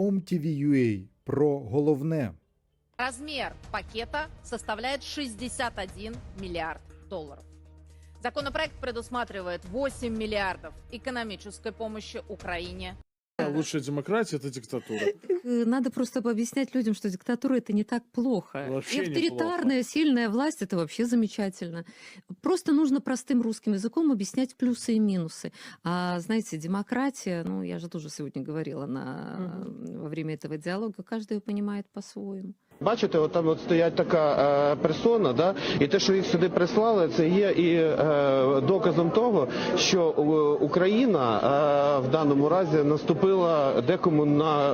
OMTV.ua про головне. Размер пакета составляет 61 миллиард долларов. Законопроект предусматривает 8 миллиардов экономической помощи Украине. Лучшая демократия это диктатура. Э, Надо просто объяснять людям, что диктатура это не так плохо. Вообще и авторитарная, сильная власть это вообще замечательно. Просто нужно простым русским языком объяснять плюсы и минусы. А знаете, демократия, ну я же тоже сегодня говорила на, во время этого диалога, каждый ее понимает по-своему. Бачите, от там от стоять така е, персона, да? і те, що їх сюди прислали, це є і е, доказом того, що Україна е, в даному разі наступила декому на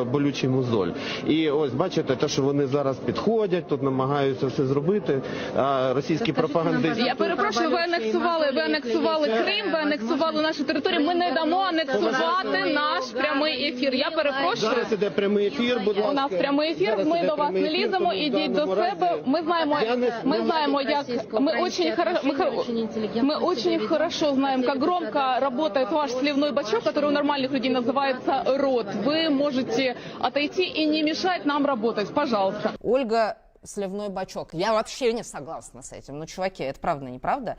е, болючий мозоль. І ось бачите, те, що вони зараз підходять, тут намагаються все зробити. А російські пропагандисти. Я перепрошую, ви анексували, ви анексували Крим, ви анексували нашу територію. Ми не дамо анексувати наш прямий ефір. Я перепрошую. Зараз іде прямий ефір. Будь ласка. У нас прямий ефір. Ми до вас прямий не ефір, ліземо. тому в Ідіть до даному себе. разі Ми знаємо, я не- ми не- знаємо, як мы очень хоро- мы, хоро- мы очень хорошо знаем, как громко работает ваш сливной бачок, который у нормальных людей называется рот. Вы можете отойти и не мешать нам работать, пожалуйста. Ольга сливной бачок. Я вообще не согласна с этим. Ну, чуваки, это правда, неправда?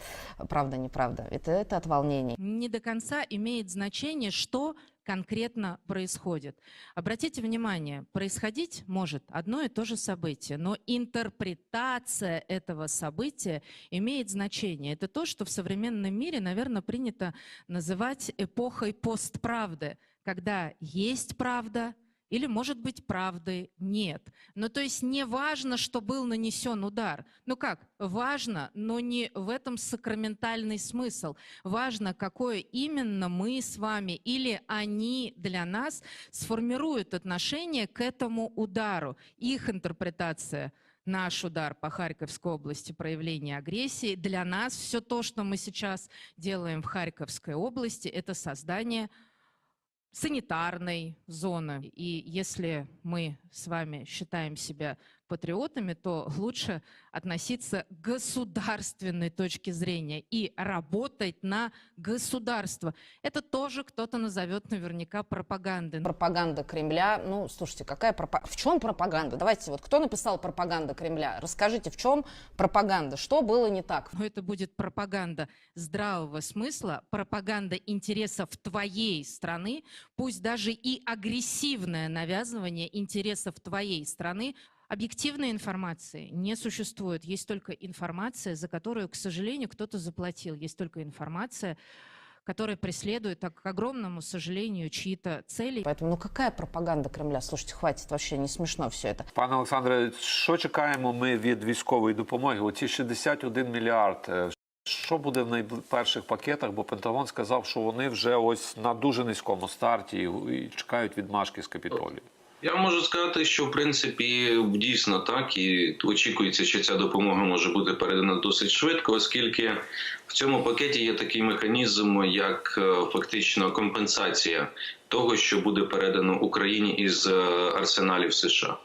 Правда, неправда. Это, это от волнений. не до конца имеет значение, что конкретно происходит. Обратите внимание, происходить может одно и то же событие, но интерпретация этого события имеет значение. Это то, что в современном мире, наверное, принято называть эпохой постправды, когда есть правда, или, может быть, правды нет. Ну, то есть не важно, что был нанесен удар. Ну как? Важно, но не в этом сакраментальный смысл. Важно, какое именно мы с вами или они для нас сформируют отношение к этому удару. Их интерпретация наш удар по Харьковской области, проявление агрессии. Для нас все то, что мы сейчас делаем в Харьковской области, это создание санитарной зоны. И если мы с вами считаем себя патриотами, то лучше относиться к государственной точке зрения и работать на государство. Это тоже кто-то назовет наверняка пропагандой. Пропаганда Кремля. Ну, слушайте, какая пропа- В чем пропаганда? Давайте, вот кто написал пропаганда Кремля? Расскажите, в чем пропаганда? Что было не так? Но это будет пропаганда здравого смысла, пропаганда интересов твоей страны, пусть даже и агрессивное навязывание интересов твоей страны. Объективной информации не существует. Есть только информация, за которую, к сожалению, кто-то заплатил. Есть только информация, которая преследует, так, к огромному сожалению, чьи-то цели. Поэтому, ну какая пропаганда Кремля? Слушайте, хватит, вообще не смешно все это. Пане Олександре, що чекаємо ми від військової допомоги? Оці 61 мільярд. е, Що буде в найперших пакетах? Бо Пентагон сказав, що вони вже ось на дуже низькому старті і- і чекають відмашки з капітолію. Я можу сказати, що в принципі дійсно так, і очікується, що ця допомога може бути передана досить швидко, оскільки в цьому пакеті є такий механізм, як е, фактично компенсація того, що буде передано Україні із е, арсеналів США.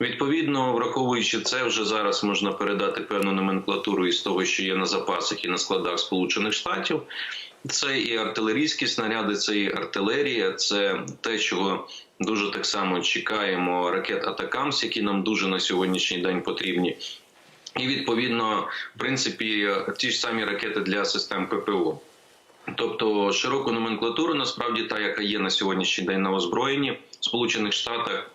Відповідно, враховуючи це, вже зараз можна передати певну номенклатуру із того, що є на запасах і на складах Сполучених Штатів. Це і артилерійські снаряди, це і артилерія, це те, чого дуже так само чекаємо ракет Атакамс, які нам дуже на сьогоднішній день потрібні. І відповідно, в принципі, ті ж самі ракети для систем ППО. Тобто широку номенклатуру, насправді та, яка є на сьогоднішній день на озброєнні в Сполучених Штатах,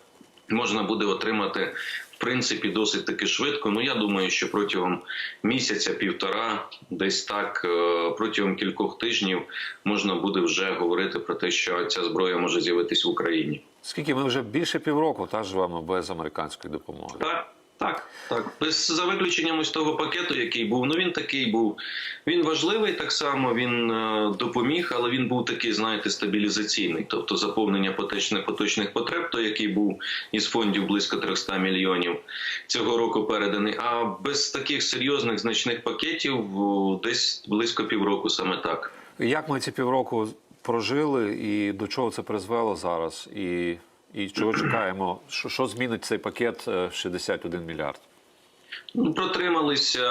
можна буде отримати в принципі досить таки швидко. Ну я думаю, що протягом місяця-півтора, десь так, е, протягом кількох тижнів можна буде вже говорити про те, що ця зброя може з'явитись в Україні. Скільки ми вже більше півроку та живемо без американської допомоги? Так, так, так. Без за виключенням ось того пакету, який був. Ну він такий був. Він важливий так само. Він е, допоміг, але він був такий, знаєте, стабілізаційний, тобто заповнення поточних поточних потреб, той, який був із фондів близько 300 мільйонів цього року переданий. А без таких серйозних значних пакетів десь близько півроку, саме так. Як ми ці півроку прожили і до чого це призвело зараз? І, і чого чекаємо? Що, що змінить цей пакет е, 61 мільярд? Ну, протрималися,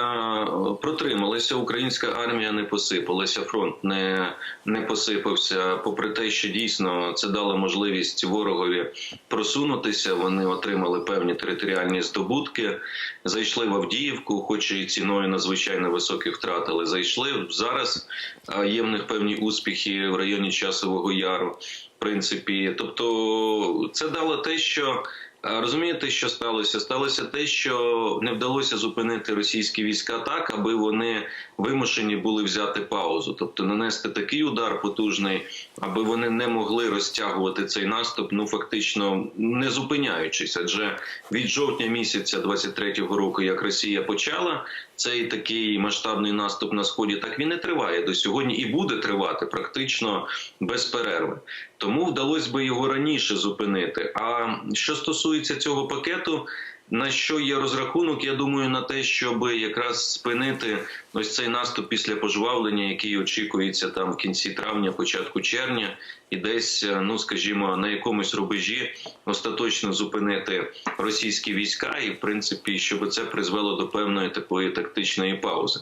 протрималися. Українська армія не посипалася, фронт не, не посипався. Попри те, що дійсно це дало можливість ворогові просунутися. Вони отримали певні територіальні здобутки, зайшли в Авдіївку, хоч і ціною надзвичайно високих втрат, але зайшли зараз. е, Є в них певні успіхи в районі Часового Яру. В принципі, тобто це дало те, що Розумієте, що сталося? Сталося те, що не вдалося зупинити російські війська так, аби вони вимушені були взяти паузу, тобто нанести такий удар потужний, аби вони не могли розтягувати цей наступ, ну фактично не зупиняючись. Адже від жовтня місяця 23-го року, як Росія почала цей такий масштабний наступ на сході, так він і триває до сьогодні і буде тривати практично без перерви. Тому вдалося би його раніше зупинити. А що стосується цього пакету, на що є розрахунок, я думаю, на те, щоб якраз спинити ось цей наступ після пожвавлення, який очікується там в кінці травня, початку червня, і десь, е, ну скажімо, на якомусь рубежі остаточно зупинити російські війська, і в принципі, щоб це призвело до певної такої тактичної паузи.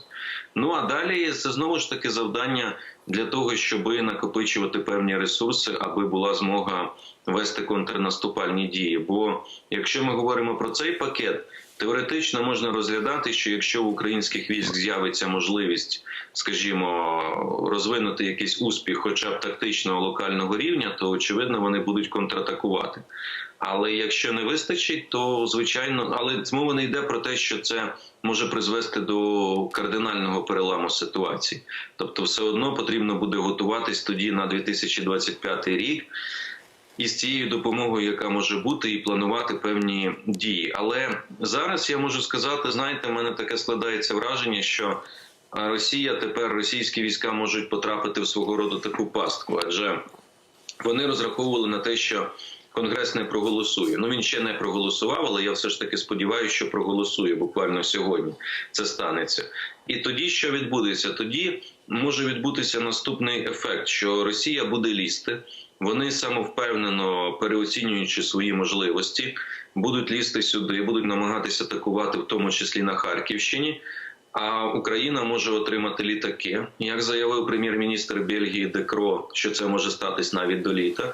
Ну а далі це знову ж таки завдання для того, щоб накопичувати певні ресурси, аби була змога вести контрнаступальні дії. Бо якщо ми говоримо про цей пакет, теоретично можна розглядати, що якщо в українських військ з'явиться можливість, скажімо, розвинути якийсь успіх, хоча б тактичного локального рівня, то очевидно вони будуть контратакувати. Але якщо не вистачить, то звичайно, але мова не йде про те, що це може призвести до кардинального переламу ситуації. Тобто, все одно потрібно буде готуватись тоді на 2025 рік. І з цією допомогою, яка може бути, і планувати певні дії. Але зараз я можу сказати, знаєте, в мене таке складається враження, що Росія тепер російські війська можуть потрапити в свого роду таку пастку, адже вони розраховували на те, що Конгрес не проголосує. Ну він ще не проголосував, але я все ж таки сподіваюся, що проголосує буквально сьогодні. Це станеться. І тоді що відбудеться? Тоді може відбутися наступний ефект, що Росія буде лізти. Вони самовпевнено переоцінюючи свої можливості, будуть лізти сюди, будуть намагатися атакувати, в тому числі на Харківщині. А Україна може отримати літаки, як заявив прем'єр-міністр Бельгії Декро, що це може статись навіть до літа.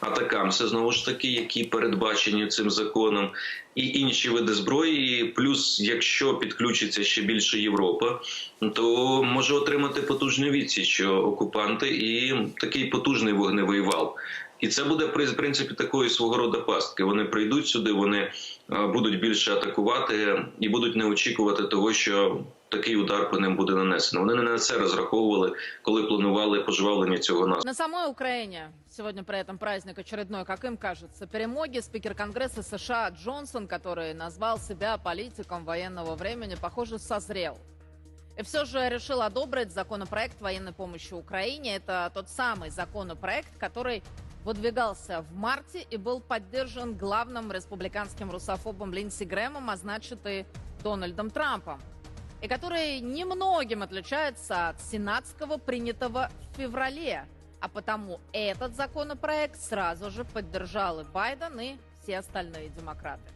Атакамси знову ж таки, які передбачені цим законом, і інші види зброї. Плюс, якщо підключиться ще більше Європа, то може отримати потужну відсіч окупанти і такий потужний вогневий вал. І це буде при- в принципі такої свого роду пастки. Вони прийдуть сюди, вони е, будуть більше атакувати і будуть не очікувати того, що такий удар по ним буде нанесено. Вони не на це розраховували, коли планували пожвавлення цього наступу. На самой Украине сегодня при этом праздник очередной, как им кажется, перемоги. Спикер Конгресса США Джонсон, который назвал себя политиком военного времени, похоже, созрел. И все же решил одобрить законопроект военной помощи Украине. Это тот самый законопроект, который выдвигался в марте и был поддержан главным республиканским русофобом Линдси Грэмом, а значит и Дональдом Трампом и который немногим отличается от сенатского, принятого в феврале. А потому этот законопроект сразу же поддержал и Байден, и все остальные демократы.